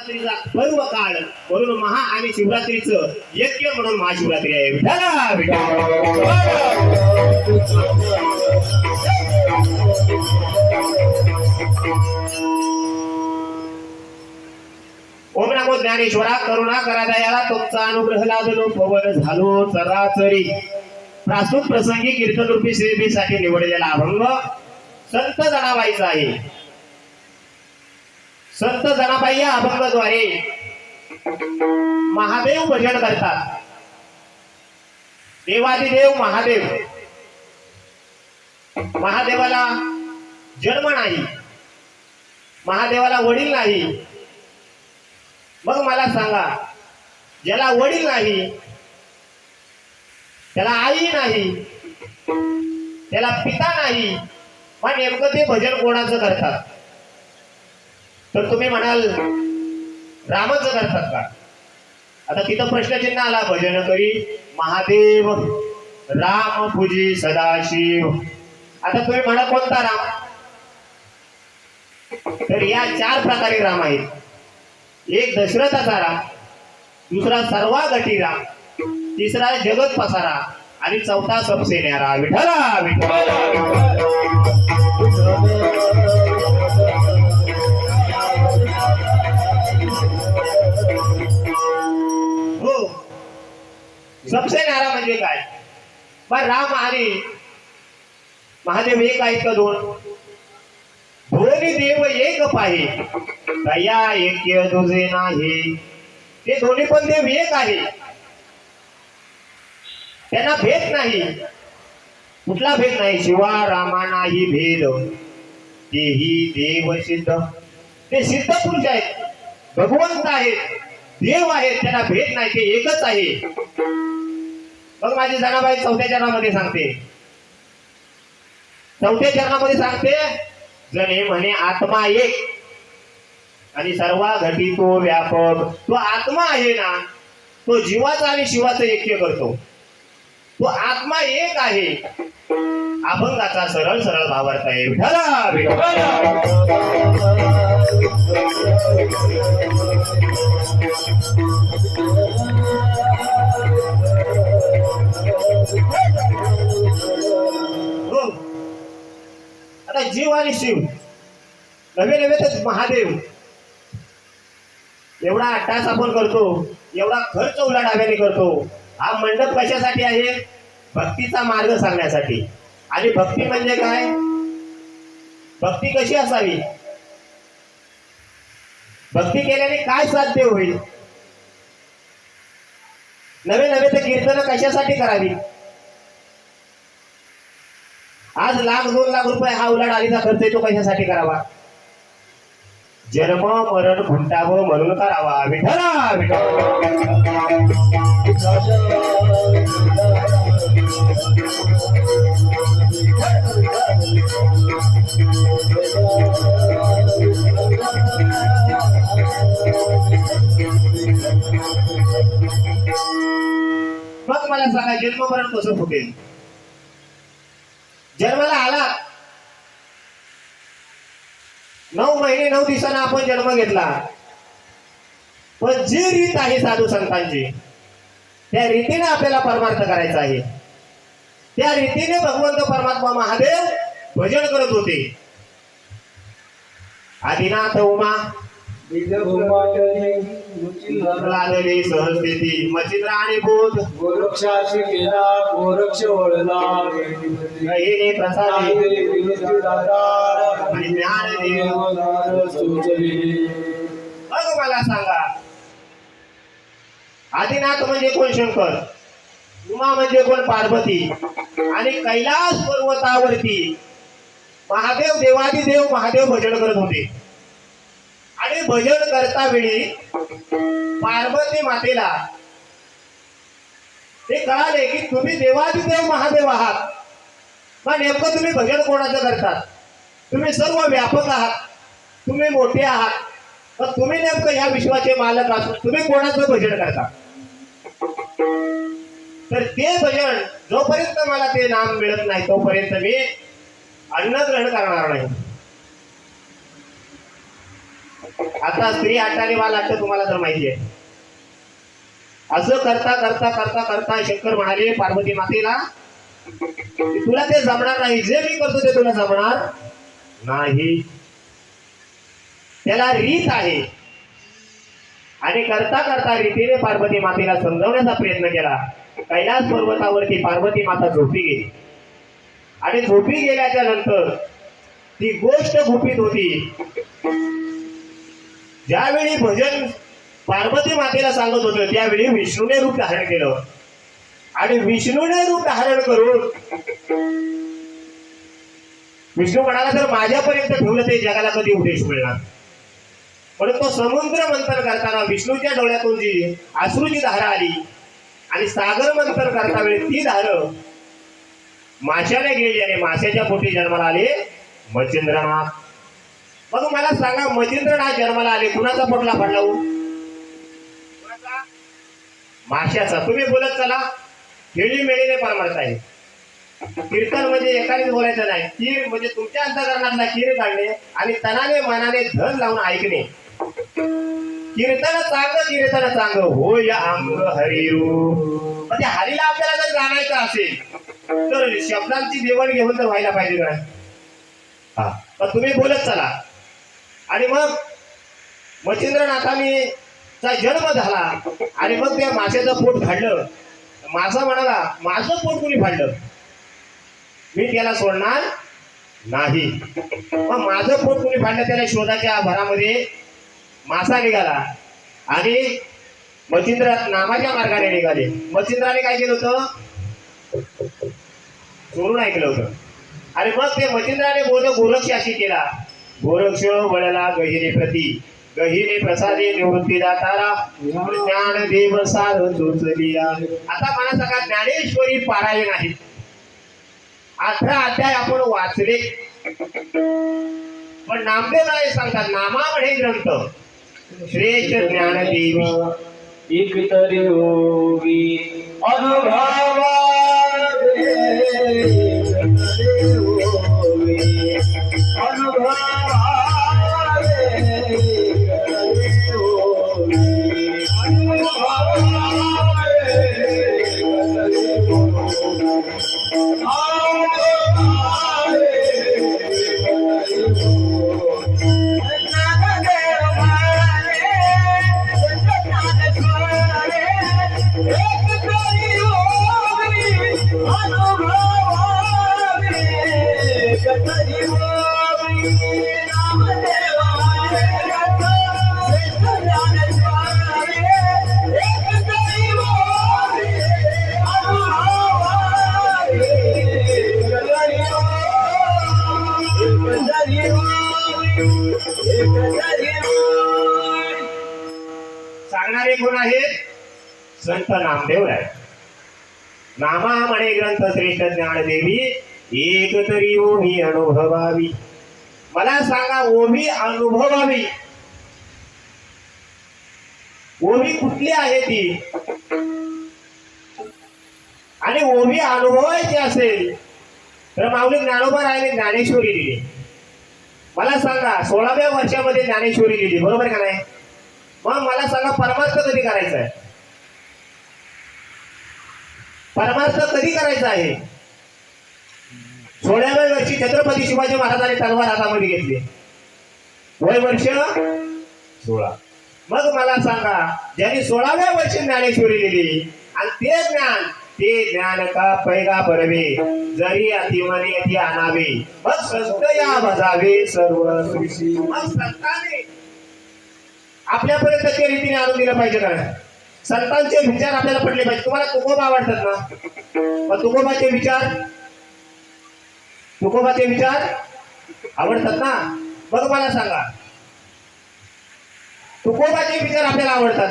शिवरात्रीचा पर्व काळ. म्हणून महा आणि शिवरात्रीचं यज्ञ म्हणून महाशिवरात्री आहे. विठाला ओम नमो ज्ञानेश्वरा करुणा करा दयाला तुमचा अनुग्रह लाभलो पवन झालो चराचरी प्रास्तुत प्रसंगी कीर्तन रूपी सेवेसाठी निवडलेला अभंग संत जनाबाईचा आहे. संत जनाबाई या अभंगाद्वारे महादेव भजन करतात. देवादिदेव महादेव. महादेवाला जन्म नाही. महादेवाला वडील नाही. मग मला सांगा ज्याला वडील नाही त्याला आई नाही त्याला पिता नाही मग नेमकं ते भजन कोणाचं करतात? तर तुम्ही म्हणाल रामच करतात का आता तिथं प्रश्नचिन्ह आला भजन करी महादेव राम पूजी सदाशिव. आता तुम्ही म्हणा कोणता राम? तर या चार प्रकारे राम आहेत. एक दशरथाचा राम दुसरा सर्वा गटी राम तिसरा जगत पसारा आणि चौथा सबसेन्यारा विठला विठला हो. सबसे म्हणजे काय? पण राम आणि महादेव एक आहेत का दोन? दोन्ही देव एक पाहे. दया एक दुजे नाही. ते दोन्ही पण देव एक आहे. त्यांना भेद नाही. कुठला भेद नाही? शिवा रामा नाही भेद. तेही देव सिद्ध. ते सिद्ध पुरुष आहेत. भगवंत आहेत देव आहेत त्यांना भेद नाही ते एकच आहे. मग माझी जनाबाई चौथ्या चरणामध्ये सांगते. चौथ्या चरणामध्ये सांगते जणे म्हणे आत्मा एक. आणि सर्वा घटी तो व्यापक तो आत्मा आहे ना तो जीवाचा आणि शिवाचं ऐक्य करतो. तो आत्मा एक आहे. अभंगाचा सरळ सरळ भावार्थ आहे हो. आता जीव आणि शिव नवे नवे तर महादेव. एवढा अट्टास आपण करतो एवढा खर्च उलाढाव्याने करतो. हा मंडप कशासाठी आहे? भक्तीचा मार्ग सांगण्यासाठी. आणि भक्ती म्हणजे काय? भक्ती कशी असावी? भक्ती केल्याने काय साध्य होईल? नवे नवे तर कीर्तन कशासाठी करावी? आज लाख दोन लाख रुपये हा उलाढ आलीचा खर्च येतो तो कशासाठी करावा? जन्म मरण घुंटावं म्हणून करावा विठला मग मला सांगा जन्म मरण कसं फुटेल? जन्माला आला. नऊ महिने नऊ दिवसांना आपण जन्म घेतला. पण जी रीत आहे साधू संतांची त्या रीतीने आपल्याला परमार्थ करायचा आहे. त्या रीतीने भगवंत परमात्मा महादेव भजन करत होते. आदिनाथ उमा लागले सहस्थिती मचिंद्र आणि बोध. गोरक्षाशी केला गोरक्ष वळला. प्रसादे. दातार मग मला सांगा आदिनाथ म्हणजे कोण शंकर उमा म्हणजे कोण पार्वती आणि कैलास पर्वतावरती महादेव देवादिदेव महादेव भजन करत होते आणि भजन करता वेळी पार्वती मातेला ते कळाले की तुम्ही देवादिदेव महादेव आहात. मग नेमकं तुम्ही भजन कोणाचं करतात? तुम्ही सर्व व्यापक आहात. तुम्ही मोठे आहात. पण तुम्ही नेमकं ह्या विश्वाचे मालक असून तुम्ही कोणाचं भजन करता? तर ते भजन जोपर्यंत मला ते नाम मिळत नाही तोपर्यंत मी अन्न ग्रहण करणार नाही. आता स्त्री आटाने मला वाटतं तुम्हाला तर माहिती आहे. असं करता करता करता करता शंकर म्हणाले पार्वती मातेला तुला ते जमणार नाही. जे मी करतो ते तुला जमणार नाही. त्याला रीत आहे. आणि करता करता रीतीने पार्वती मातेला समजवण्याचा प्रयत्न केला. कैलास पर्वतावरती पार्वती माता झोपी गेली. आणि झोपी गेल्याच्यानंतर ती गोष्ट गुपित होती. ज्यावेळी भजन पार्वती मातेला सांगत होतं त्यावेळी विष्णूने रूप धारण केलं. आणि विष्णूने रूप धारण करून विष्णू म्हणाला जर माझ्यापर्यंत ठेवलं ते जगाला कधी उपदेश मिळणार? पण तो समुद्र मंथन करताना विष्णूच्या डोळ्यातून जी आश्रूची धारा आली आणि सागर मंथन करता वेळी ती धार माशाने गेली आणि माशाच्या पोटी जन्माला आले मच्छिंद्रनाथ मग मला सांगा मच्छिंद्रनाथ जन्माला आले कुणाचा पोटला पडला हो? माशाचा. तुम्ही बोलत चला. खेळी मेळीने परमार्थ आहे कीर्तन म्हणजे एकानेच बोलायचं नाही. कीर म्हणजे तुमच्या अंतकरणातला कीर काढणे आणि तनाने मनाने धन लावून ऐकणे. कीर्तन चांग कीर्तन चांग हो या अंग हरिरू म्हणजे हरीला आपल्याला जर जाणायचं असेल तर शब्दांची देवण घेऊन तर व्हायला पाहिजे का नाही? हा. पण तुम्ही बोलत चला. आणि मग मच्छिंद्रनाथाने चा जन्म झाला आणि मग त्या माशाचं पोट फाडलं. मासा म्हणाला माझं पोट कुणी फाडलं? मी त्याला सोडणार नाही. मग माझं पोट कुणी फाडलं त्याला शोधाच्या भरामध्ये मासा निघाला. आणि मच्छिंद्र नामाच्या मार्गाने निघाले. मच्छिंद्राने काय केलं होतं? चोरून ऐकलं होतं. आणि मग ते मच्छिंद्राने बोध गोरक्ष अशी केला. गोरक्ष वळला गहिने प्रती. गहिने प्रसादे निवृत्ती दातारा. ज्ञान देव सार आता मला सांगा ज्ञानेश्वरी पारायण आहे अठरा अध्याय आपण वाचले. पण नामदेव राय सांगतात नामामध्ये ग्रंथ. श्रेष्ठ ज्ञानदेवी. एक तरी होवी अनुभवावे संत नामदेव राय नामा म्हणे ग्रंथ श्रेष्ठ ज्ञानदेवी एक तरी ओमी अनुभवावी. मला सांगा ओमी अनुभवावी? ओमी कुठली आहे ती? आणि ओमी अनुभवायची असेल तर माऊली ज्ञानोबा रायने ज्ञानेश्वरी दिली मला सांगा सोळाव्या वर्षामध्ये ज्ञानेश्वरी दिली बरोबर का नाही? मग मला सांगा परमार्थ कधी करायचा आहे? परमार्थ कधी करायचा आहे? सोळाव्या वर्षी छत्रपती शिवाजी महाराजांनी तलवार हातामध्ये घेतली. वय वर्ष सोळा. मग मला सांगा ज्यांनी सोळाव्या वर्षी ज्ञानेश्वरी लिहिली आणि ते ज्ञान ते ज्ञान का पैगा बरवे? जरी अतिमने अति आणावे मग संत या भजावे सर्व मग संतांनी आपल्यापर्यंत ते रीतीने आणून दिलं पाहिजे का? संतांचे विचार आपल्याला पडले पाहिजे. तुम्हाला तुकोबा आवडतात ना मग तुकोबाचे विचार? तुकोबाचे विचार? आवडतात ना? मग मला सांगा. तुकोबाचे विचार आपल्याला आवडतात.